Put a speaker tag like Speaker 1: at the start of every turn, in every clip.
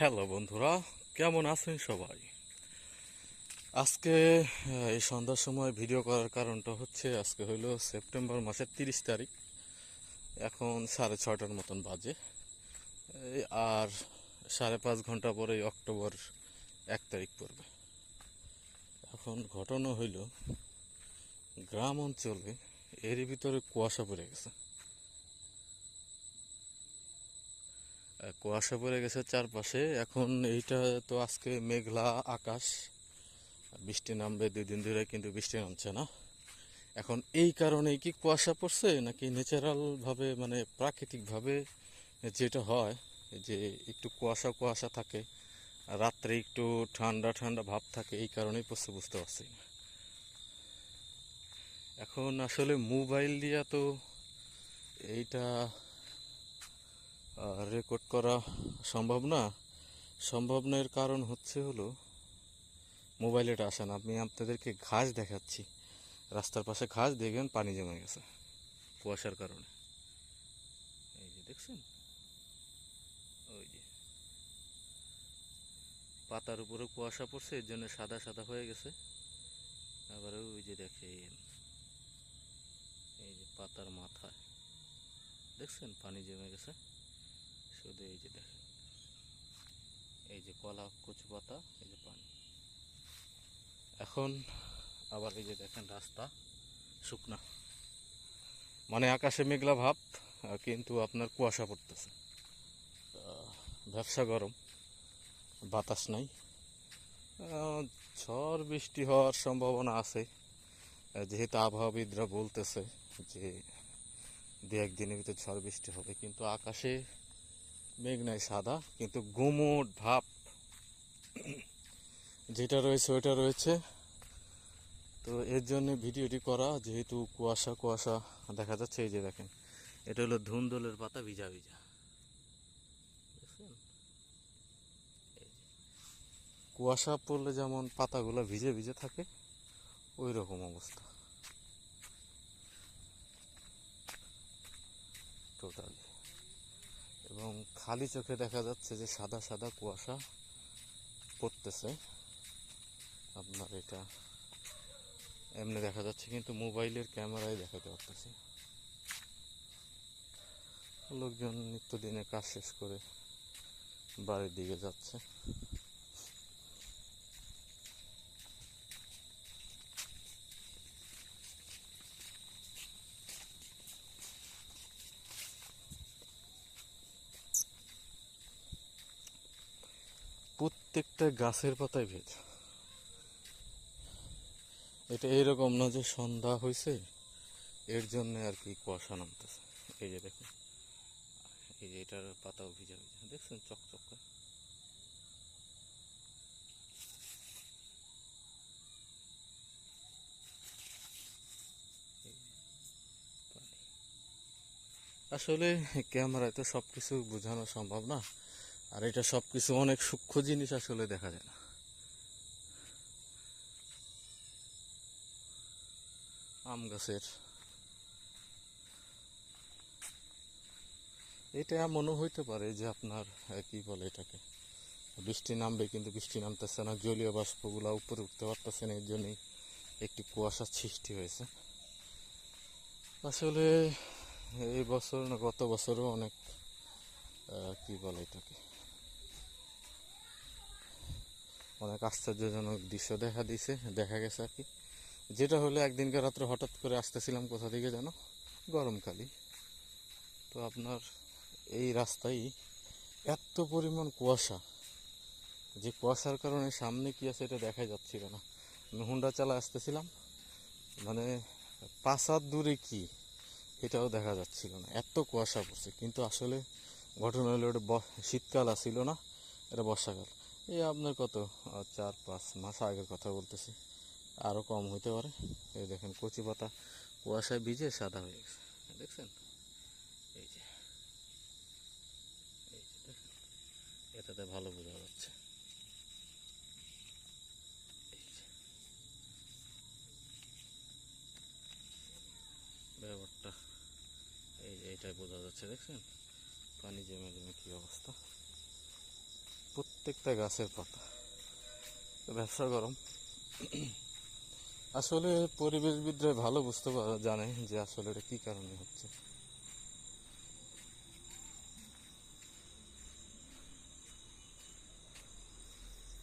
Speaker 1: Hello বন্ধুরা, কেমন আছেন সবাই? আজকে এই সন্ধ্যার সময় ভিডিও করার কারণটা হচ্ছে, আজকে হইল সেপ্টেম্বর মাসের তিরিশ তারিখ। এখন সাড়ে ছটার মতন বাজে। আর সাড়ে পাঁচ ঘণ্টা পরেই অক্টোবর এক তারিখ পড়বে। এখন ঘটনা হইল, গ্রাম অঞ্চলে এর ভিতরে কুয়াশা পড়ে গেছে। কুয়াশা পড়ে গেছে চারপাশে। এখন এইটা তো আজকে মেঘলা আকাশ। বৃষ্টি নামবে দুই দিন ধরে, কিন্তু বৃষ্টি নামছে না। এখন এই কারণেই কি কুয়াশা পড়ছে, নাকি ন্যাচারাল ভাবে মানে প্রাকৃতিক ভাবে যেটা হয়, যে একটু কুয়াশা কুয়াশা থাকে রাত্রে একটু ঠান্ডা ঠান্ডা ভাব থাকে, এই কারণেই পড়ছে, বুঝতে পারছি না। এখন আসলে মোবাইল দিয়া তো এইটা রেকর্ড করা সম্ভব না। সম্ভব না এর কারণ হচ্ছে হলো মোবাইলে এটা আসে না। আমি আপনাদেরকে ঘাস দেখাচ্ছি। রাস্তার পাশে ঘাস দেখবেন পানি জমে গেছে কুয়াশার কারণে। এই যে দেখছেন? ওই যে। পাতার উপরে কুয়াশা পড়ছে, এর জন্য সাদা সাদা হয়ে গেছে। আবার ওই যে দেখেন, এই যে পাতার মাথায়। দেখছেন? পানি জমে গেছে। শুধু এই যে দেখেন। এই যে কলা কচু পাতা, এই যে পানি। এখন আবার এই যে দেখেন রাস্তা, শুকনা। মানে আকাশে মেঘলা ভাব কিন্তু আপনার কুয়াশা পড়তেছে। ব্যবসা গরম, বাতাস নাই। ঝড় বৃষ্টি হওয়ার সম্ভাবনা আছে। যেহেতু আবহাওয়াবিদরা বলতেছে যে দু একদিনের ভিতরে ঝড় বৃষ্টি হবে, কিন্তু আকাশে মেঘ নাই সাদা, কিন্তু গুমোট ভাব যেটা রয়েছে ওইটা রয়েছে। তো এর জন্য ভিডিওটি করা, যেহেতু কুয়াশা কুয়াশা দেখা যাচ্ছে, এই যে দেখেন, এটা হলো ধুন্দলের পাতা ভিজা ভিজা। কুয়াশা পড়লে যেমন পাতাগুলো ভিজে ভিজে থাকে ওই রকম অবস্থা। টোটালি এবং খালি চোখে দেখা যাচ্ছে যে সাদা সাদা কুয়াশা পড়তেছে। আপনার এটা এমনি দেখা যাচ্ছে, কিন্তু মোবাইলের ক্যামেরায় দেখাতে পারতেছি। লোকজন নিত্যদিনে কাজ শেষ করে বাড়ির দিকে যাচ্ছে। প্রত্যেকটা গাছের পাতায় ভেজ এটা এরকম না যে সন্ধ্যা হয়েছে এর জন্য আর কি কুয়াশা নামতেছে। এই যে দেখুন, এই যে এটার পাতাও ভিজা ভিজা। দেখছেন? চকচক করে। আসলে ক্যামেরায় তো সব কিছু বোঝানো সম্ভব না। আর এটা সব কিছু অনেক সূক্ষ্ম জিনিস আসলে দেখা যায় না। আম গাছের। এটা এমনও হইতে পারে যে আপনার কি বলে এটাকে? বৃষ্টি নামবে কিন্তু বৃষ্টি নামতেছে না, জলীয় বাষ্পগুলা উপরে উঠতে পারতেছে না এর জন্যই একটি কুয়াশার সৃষ্টি হয়েছে। আসলে এই বছর না, গত বছরও অনেক কি বলে এটাকে? অনেক আশ্চর্যজনক দৃশ্য দেখা দিছে দেখা গেছে আর কি। যেটা হলো, একদিনকে রাত্রে হঠাৎ করে আসতেছিলাম কোথা থেকে যেন? গরমকালই তো আপনার এই রাস্তায় এত পরিমাণ কুয়াশা। যে কুয়াশার কারণে সামনে কি আছে এটা দেখা যাচ্ছিল না। আমি হুন্ডা চালা আসতেছিলাম। মানে হাত দূরে কি, এটাও দেখা যাচ্ছিল না। এত কুয়াশা পড়ছে। কিন্তু আসলে ঘটনা হলো ওটা শীতকাল আসছিল না, এটা বর্ষাকাল। এই আপনার কত? চার, পাঁচ মাস আগের কথা বলতেছি। আরও কম হইতে পারে। এই দেখেন, কচি পাতা কুয়াশায় ভিজে সাদা হয়ে গেছে। দেখছেন? এই যে এই যে দেখেন, এটাতে ভালো বোঝা যাচ্ছে। ব্যাপারটা, এই যে এটাই বোঝা যাচ্ছে। দেখছেন? পানি জমে জমে কী অবস্থা? প্রত্যেকটা গাছের পাতা। ব্যবসা গরম। আসলে পরিবেশবিদরা ভালো বুঝতে পারে জানে যে আসলে এটা কি কারণে হচ্ছে।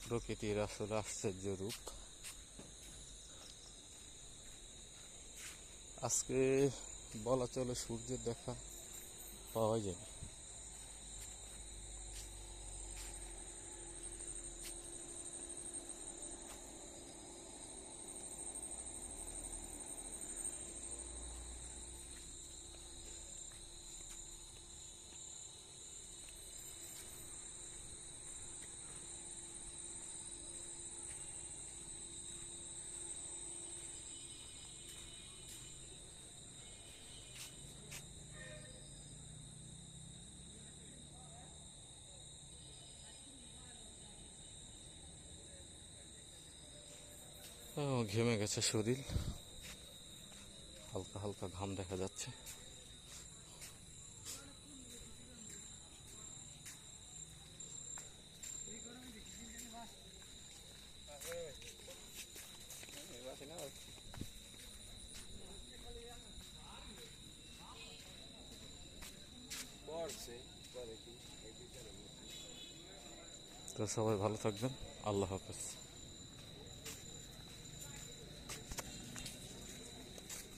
Speaker 1: প্রকৃতির আসলে আশ্চর্য রূপ। আজকে বলা চলে সূর্যের দেখা পাওয়া যায় ঘেমে গেছে শরীর হালকা হালকা ঘাম দেখা যাচ্ছে। তো সবাই ভালো থাকবেন। আল্লাহ হাফেজ।